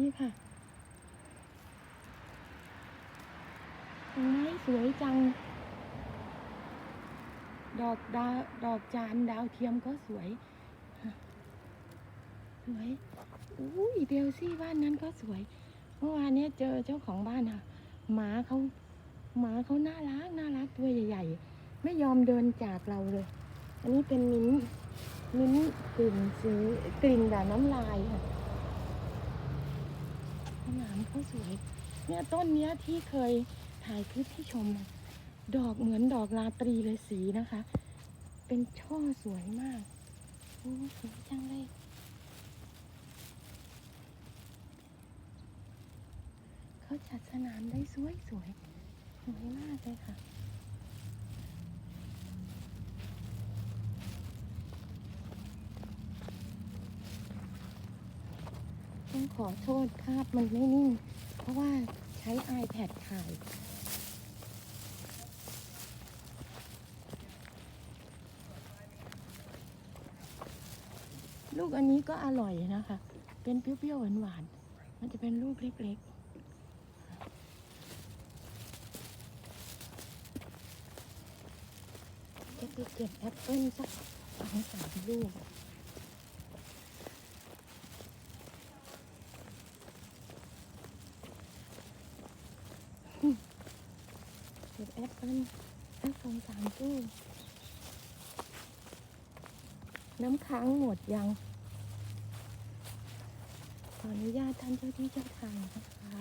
นี่ค่ะไม้สวยจัง ดอกดาวดอกจานดาวเทียมก็สวย สวยอุ้ยเดลซี่บ้านนั้นก็สวย เมื่อวานเนี้ยเจอเจ้าของบ้านค่ะ หมาเขาหมาเขาน่ารักน่ารักตัวใหญ่ ๆ ไม่ยอมเดินจากเราเลย อันนี้เป็นมิ้นมิ้นกลิ่นสีกลิ่นแบบน้ำลายค่ะ สนามเขาสวย เนี่ยต้นเนี้ยที่เคยถ่ายคลิปที่ชม ดอกเหมือนดอกราตรีเลยสีนะคะ เป็นช่อสวยมากโอ้สวยจังเลยเขาจัดสนามได้สวยสวยสวยมากเลยค่ะ ต้อง ขอโทษภาพมันไม่นิ่ง เพราะว่าใช้ iPad ถ่ายลูกอันนี้ก็อร่อยนะคะ เป็นเปรี้ยวๆหวานๆ มันจะเป็นลูกเล็กๆจะไปเก็บแอปเปิ้ลสักสองสามลูก เก็บแอปเปิ้ลสักสองสามลูกน้ำค้างหมดยัง ขออนุญาตท่านเจ้าที่เจ้าทางนะคะ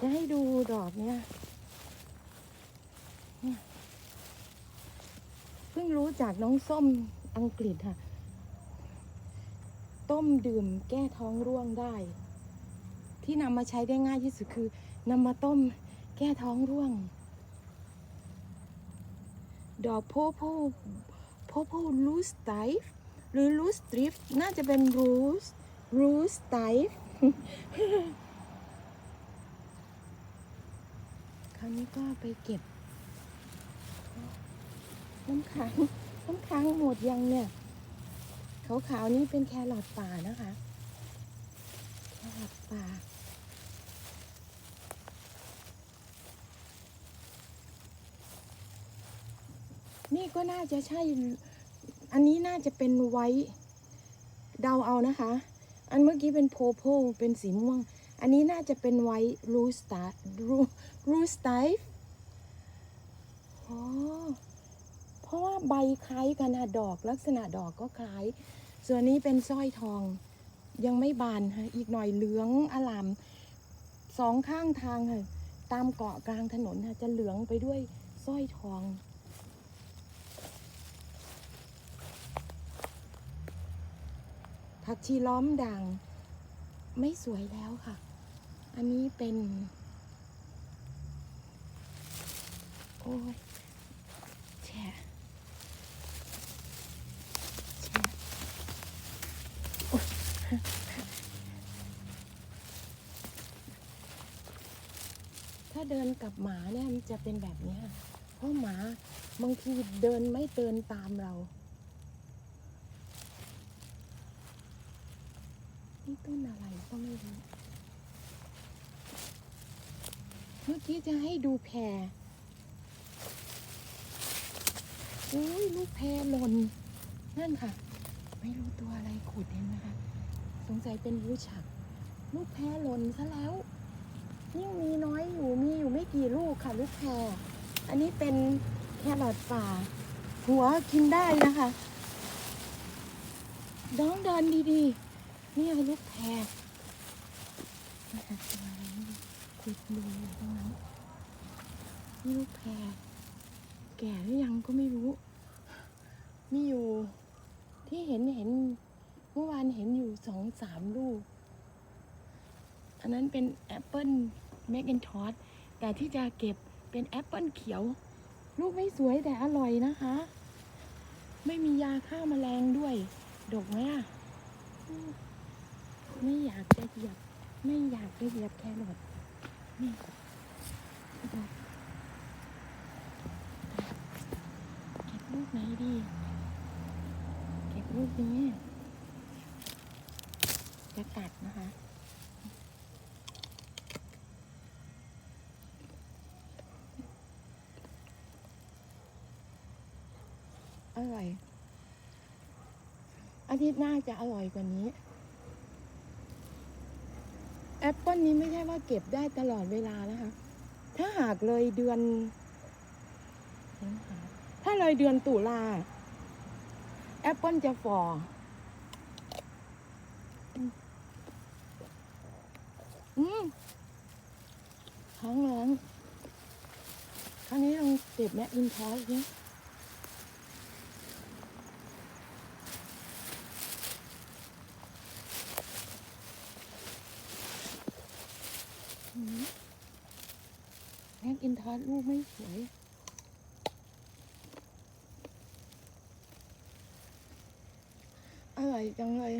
จะให้ดูดอกเนี่ยเนี่ยเพิ่งรู้จากน้องส้มอังกฤษค่ะ ต้มดื่มแก้ท้องร่วงได้ ที่นำมาใช้ได้ง่ายที่สุดคือนำมาต้มแก้ท้องร่วง ดอกโพโพโพโพลูสไตฟ์หรือลูสตริฟน่าจะเป็นรูสรูสไตฟ์คราวนี้ก็ไปเก็บน้ำค้างน้ำค้างหมดยังเนี่ย ขาวๆนี่เป็นแครอทป่านะคะ แครอทป่า นี่ก็น่าจะใช่ อันนี้น่าจะเป็นไว้เดาเอานะคะ อันเมื่อกี้เป็นโพโพเป็นสีม่วง อันนี้น่าจะเป็นไว้รูสตารูรูสไตฟ์อ๋อเพราะว่าใบคล้ายกันนะดอกลักษณะดอกก็คล้าย ส่วนนี้เป็นสร้อยทองยังไม่บานค่ะอีกหน่อยเหลืองอลามสองข้างทางค่ะตามเกาะกลางถนนค่ะจะเหลืองไปด้วยสร้อยทอง ผักชีล้อมด่างไม่สวยแล้วค่ะ อันนี้เป็น โอ้ยแฉะแฉะโอ๊ยถ้าเดินกับหมาเนี่ยมันจะเป็นแบบนี้เพราะหมาบางทีเดินไม่เดินตามเรา ต้นอะไรก็ไม่รู้เมื่อกี้จะให้ดูแพรอุ้ยลูกแพรหล่นนั่นค่ะ ไม่รู้ตัวอะไรขุดเห็นไหมคะสงสัยเป็นวูฉัก ลูกแพรหล่นซะแล้วยิ่งมีน้อยอยู่มีอยู่ไม่กี่ลูกค่ะ ลูกแพรอันนี้เป็นแครอทป่า หัวกินได้นะคะน้องเดินดีๆ นี่ลูกแพรนะคะตัวอะไรนี่ติดดูอยู่ตรงนั้นนี่ลูกแพรแก่หรือยังก็ไม่รู้มีอยู่ที่เห็นเห็นเมื่อวานเห็นอยู่สองสามลูก อันนั้นเป็นแอปเปิลแมก i นทอสแต่ที่จะเก็บเป็นแอปเปิลเขียว ลูกไม่สวยแต่อร่อยนะคะ ไม่มียาฆ่าแมลงด้วย ดกไหมอะ ไม่อยากจะเหยียบ ไม่อยากจะเหยียบแครอทนี่เก็บรูปไหนดี เก็บรูปนี้จะตัดนะคะอร่อยอาทิตย์หน้าจะอร่อยกว่านี้ แอปเปิลนี้ไม่ใช่ว่าเก็บได้ตลอดเวลานะคะ ถ้าหากเลยเดือน ถ้าเลยเดือนตุลาแอปเปิลจะฝ่ออืมท้องร้องคราวนี้ลองเก็บแมคอินทอสเนี่ย ว่าลูกไม่สวย อร่อยจังเลย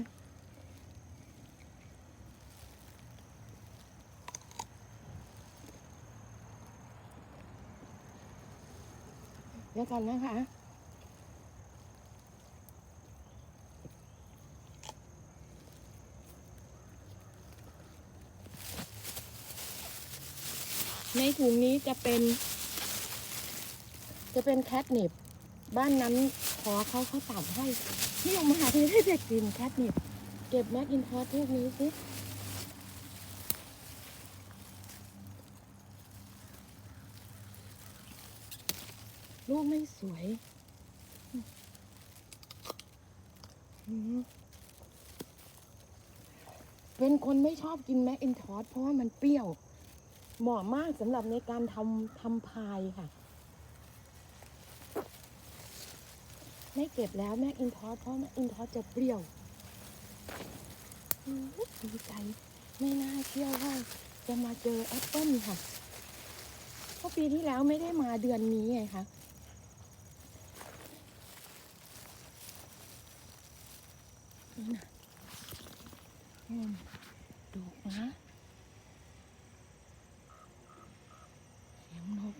เดี๋ยวกันนะคะ ถุงนี้จะเป็น จะเป็นแคทเนปบ้านนั้นขอเขาเขาตัดให้นี่ออกมาหาที่ให้เด็กกินแคทเนปเก็บแมคอินทอสลูกนี้สิลูกไม่สวย เป็นคนไม่ชอบกินแมคอินทอสเพราะว่ามันเปรี้ยว เหมาะมากสำหรับในการทำทำพายค่ะ ไม่เก็บแล้วแมคอินทอสเพราะแมคอินทอสจะเปรี้ยวดีใจไม่น่าเชื่อว่าจะมาเจอแอปเปิ้ลค่ะเพราะปีที่แล้วไม่ได้มาเดือนนี้ไงคะนี่นะดูนะเสียงนก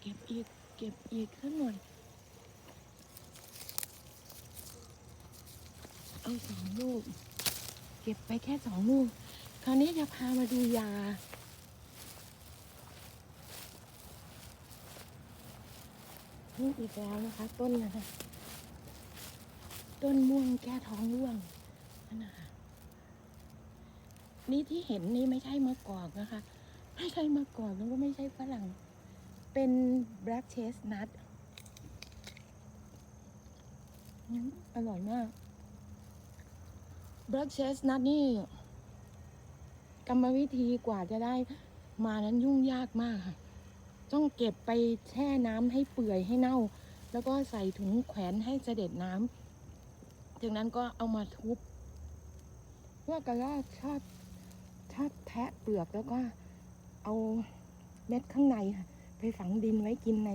เก็บอี กเก็บอีกสักหน่อยเอาสองลูก เก็บไปแค่สองลูก คราวนี้จะพามาดูยา นี่อีกแล้วนะคะ ต้นนะคะต้นม่วงแก้ท้องร่วงนั่นนะคะนี่ที่เห็นนี่ไม่ใช่มะกอกนะคะ ไม่ใช่มะกอกแล้วก็ไม่ใช่ฝรั่ง เป็น black chestnut อร่อยมาก black chestnut นี่ กรรมวิธีกว่าจะได้มานั้นยุ่งยากมากค่ะ ต้องเก็บไปแช่น้ำให้เปื่อยให้เน่า แล้วก็ใส่ถุงแขวนให้เสด็จน้ำจากนั้นก็เอามาทุบเพื่อกระลอกชอบชอบแทะเปลือกแล้วก็เอาเม็ดข้างในค่ะ ไปฝังดินไว้กินใน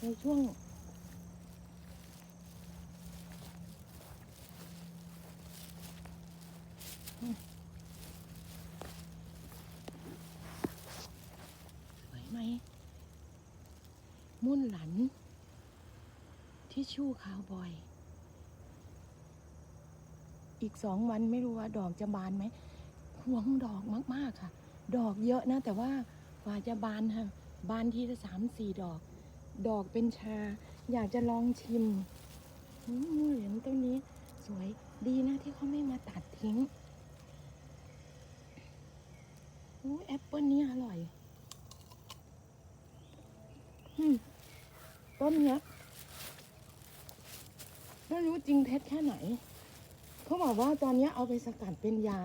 ในช่วง สวยไหม มุ่นหลัน ที่ชู่คาวบอย อีกสองวันไม่รู้ว่าดอกจะบานไหมหวงดอกมาก ๆ ค่ะ ดอกเยอะนะ แต่ว่ากว่าจะบานค่ะ บานทีละสามสี่ดอก ดอกเป็นชา อยากจะลองชิมอืมเหรียญต้นนี้ สวยดีนะที่เขาไม่มาตัดทิ้งอู้แอปเปิลนี้อร่อยอืมต้นเนี้ยไม่รู้จริงเท็จแค่ไหน เขาบอกว่าตอนเนี้ยเอาไปสกัดเป็นยา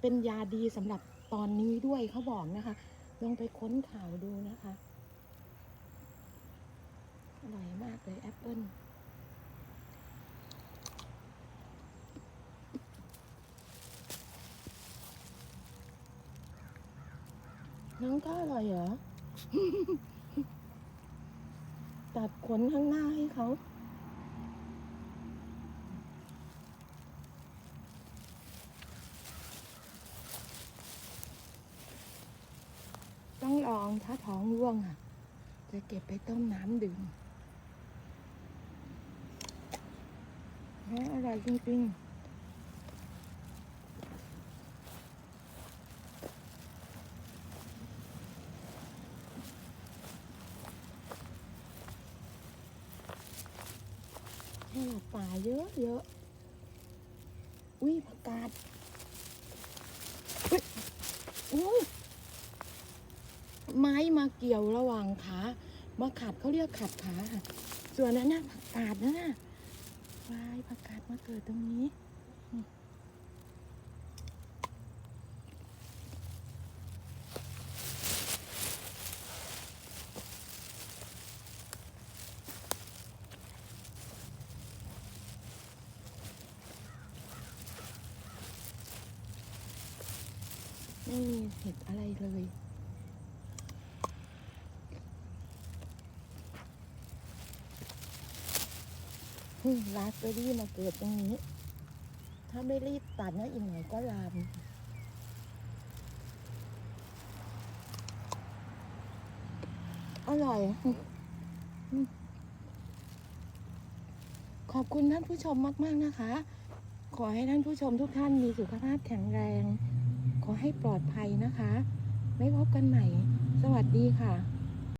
เป็นยาดีสำหรับตอนนี้ด้วยเขาบอกนะคะ ลองไปค้นข่าวดูนะคะ อร่อยมากเลยแอปเปิ้ลน้องก็อร่อยเหรอ ตัดขนข้างหน้าให้เขา ต้องลองถ้า ท้องร่วงอะ จะเก็บไปต้มน้ำดื่มแอร่อยจริงาดป่าเยอะเยอะอุ้ยผักกาดอุ้ยอุ้ย ไม้มาเกี่ยวระหว่างขามาขัดเขาเรียกขัดขาค่ะ ส่วนนั้นนะผักกาดนั่นะวายผักกาดมาเกิดตรงนี้ไม่มีเห็ดอะไรเลย ราสเบอรี่มาเกิดตรงนี้ ถ้าไม่รีบตัดนะอีกหน่อยก็ลามอร่อย ขอบคุณท่านผู้ชมมาก ๆ นะคะ ขอให้ท่านผู้ชมทุกท่านมีสุขภาพแข็งแรง ขอให้ปลอดภัยนะคะ ไม่พบกันใหม่ สวัสดีค่ะ